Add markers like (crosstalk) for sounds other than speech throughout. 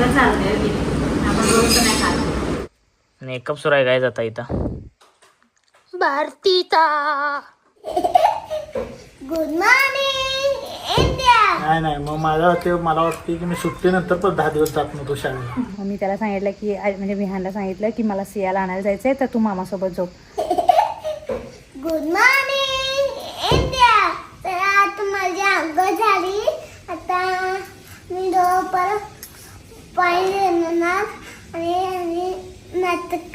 आपण रोज नाही खात. मेकअप सुरू आहे काय जाता इथं. भारतीचा. गुड मॉर्निंग इंडिया नाही नाही मग मला ते मला वाटते की मी सुट्टीनंतर पण दहा दिवस जात नव्हतो शाळेला. मग मी त्याला सांगितलं की म्हणजे विहानला सांगितलं की मला सियाला आणायला जायचंय तर तू मामासोबत झोप. गुड मॉर्निंग इंडिया तर आता माझी अंघोळ झाली आता मी पर पाणी येणार आणि आणि नाटक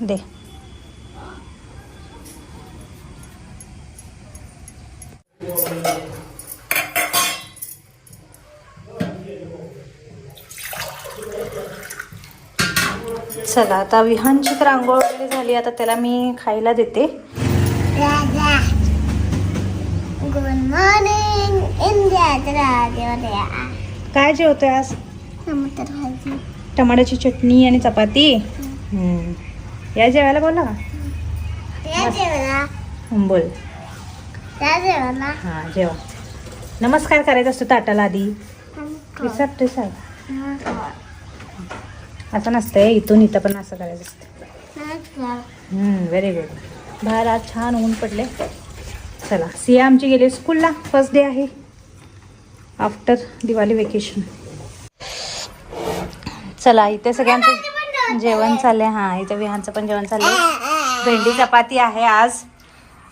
दे. चला आता विहानची तर आंघोळ वगैरे झाली आता त्याला मी खायला देते. Raja good morning India Raja काय जेवतोय आज? टमाटर भाजी टमाट्याची चटणी आणि चपाती? हम्म. या जेवायला बोला बोल. त्या जेवला हा जेवा. नमस्कार करायचा असतो ताटाला आधी. साहेब असं नसतंय इथून इथं पण असं करायचं असतं. व्हेरी गुड बाहेर आज छान ऊन पडले चला सिया आमची गेली स्कूलला फर्स्ट डे आहे. आफ्टर दिवाळी वेकेशन चला इथे सगळ्यांचं जेवण चाललंय. हां इथे विहानचं पण जेवण चाललंय. भेंडी चपाती आहे आज.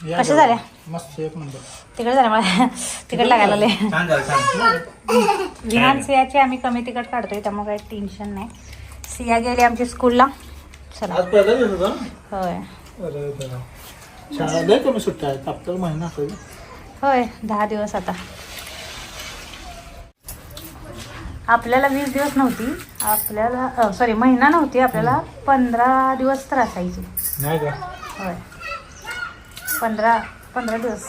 कशा. झाल्या? मस्त एक नंबर. तिकडे झालं मला. तिकडे लागायला लागले. छान झालं छान विहान सियाची आम्ही कमी तिकट काढतोय त्यामुळे काही टेन्शन नाही. सिया गेली आमची स्कूलला चला. आज पहिला दिवस होता ना? होय. होय दहा दिवस आता. आपल्याला वीस दिवस नव्हती. आपल्याला सॉरी महिना नव्हती आपल्याला पंधरा दिवस तर असायची नाही का? होय. पंधरा पंधरा दिवस.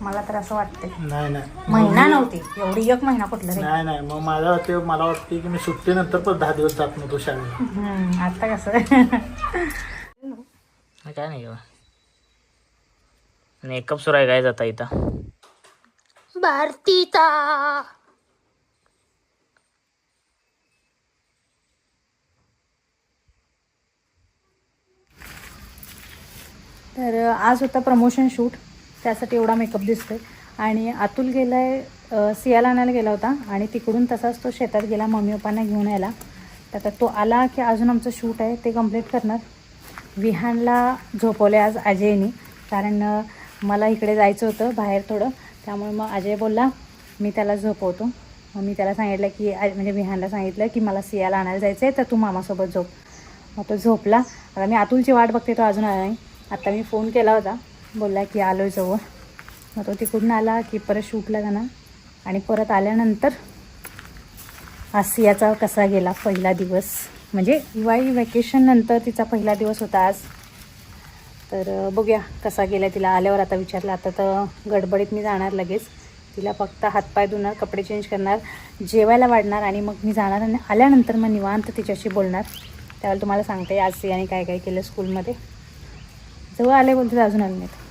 मला तर असं वाटते नाही नाही. महिना नव्हती. एवढी एक महिना कुठलं रे? नाही नाही. मग मला ते मला वाटते की मी सुट्टीनंतर पण दहा दिवस जात नव्हतो शाळेला. हम्म, आता कसं? काय नाही मेकअप सुरू आहे काय जाता इथं? भारतीचा तर आज होता प्रमोशन शूट त्यासाठी एवढा मेकअप दिसतोय. आणि अतुल गेलाय आहे सियाला आणायला गेला होता. आणि तिकडून तसाच तो शेतात गेला मम्मी पप्पांना घेऊन यायला. तर आता तो आला की अजून आमचं शूट आहे ते कंप्लीट करणार. विहानला झोपवले आज अजयनी. कारण मला इकडे जायचं होतं बाहेर थोडं. त्यामुळे मग अजय बोलला मी त्याला झोपवतो. मग मी त्याला सांगितलं की म्हणजे विहानला सांगितलं की मला सियाला आणायला जायचं आहे तर तू मामासोबत झोप. मग तो झोपला. आता मी अतुलची वाट बघते तो अजून आला नाही. आता मी फोन केला होता. बोलला की आलो आहे जवळ. मग तो तिकडून आला की परत शूटला जाणार. आणि परत आल्यानंतर आसियाचा कसा गेला पहिला दिवस. म्हणजे दिवाळी व्हॅकेशननंतर तिचा पहिला दिवस होता आज. तर बघूया कसा गेला तिला. आल्यावर आता विचारलं. आता तर गडबडीत मी जाणार लगेच. तिला फक्त हातपाय धुणार कपडे चेंज करणार जेवायला वाढणार आणि मग मी जाणार आणि आल्यानंतर मग निवांत तिच्याशी बोलणार. त्यावेळेला तुम्हाला सांगते आज सियाने काय काय केलं स्कूलमध्ये जवळ आले बोलते अजून आले नाहीत.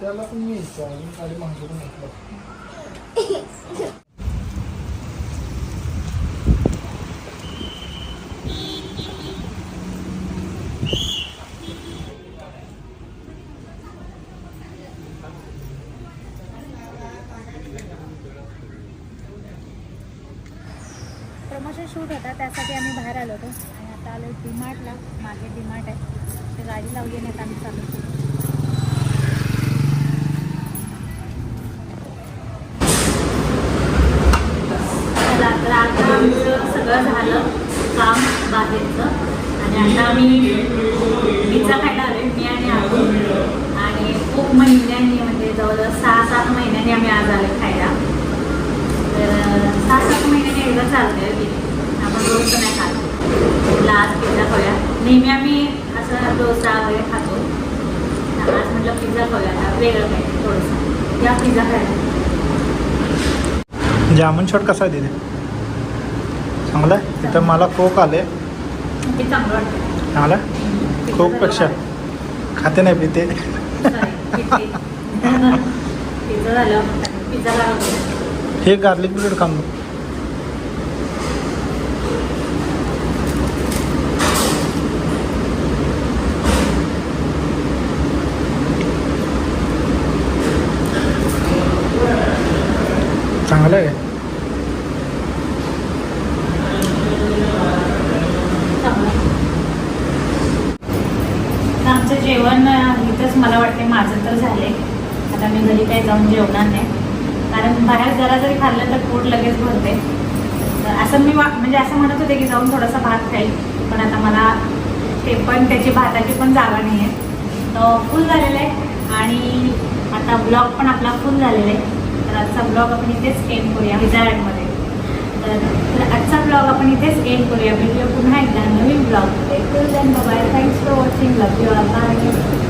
त्याला पण मी शूट होता त्यासाठी आम्ही बाहेर आलो होतो. आणि आता आलो डीमार्टला. मागे डीमार्ट आहे. ते गाडी लावली नाही आम्ही चालू. तर आता आमचं सगळं झालं. काम बाहेरचं. आणि आता आम्ही खायला आणि महिन्यांनी म्हणजे सहा सात महिन्यांनी आम्ही आज आले खायला. तर सहा सात महिन्यांनी एकदा चालते रोज तर नाही खात. पिझ्झा खाऊया. नेहमी आम्ही असं डोसा वगैरे खातो. आज म्हटलं पिझ्झा खाऊया. आता वेगळं काय थोडंसं. या पिझ्झा खायला. जामून शॉट कसा आहे तिथे चांगला आहे? तिथं मला कोक आले ते चांगलं वाटतं. चांगला कोकपेक्षा खाते नाही पिते. (laughs) पिझ्झा झालं पिझ्झा झाला हे गार्लिक ब्रेड खाऊन बघ. चांगलं आहे तर आमचं जेवण अं, इथंच मला वाटते माझं तर झाले आता मी घरी काही जाऊन जेवणार नाही. कारण बाहेर जरा जरी खाल्लं तर पोट लगेच भरते तर असं मी म्हणजे असं म्हणत होते की जाऊन थोडासा भात खाईल. पण आता मला ते पण त्याची भाताची पण जागा नाही आहे तर फुल झालेलं आहे. आणि आता ब्लॉग पण आपला फुल झालेला आहे. तर आजचा ब्लॉग आपण इथेच एंड करूया विजार्डमध्ये. तर तर आजचा ब्लॉग आपण इथेच एंड करूया. भेटूया पुन्हा एकदा नवीन ब्लॉगमध्ये till then bye thanks for watching love you bye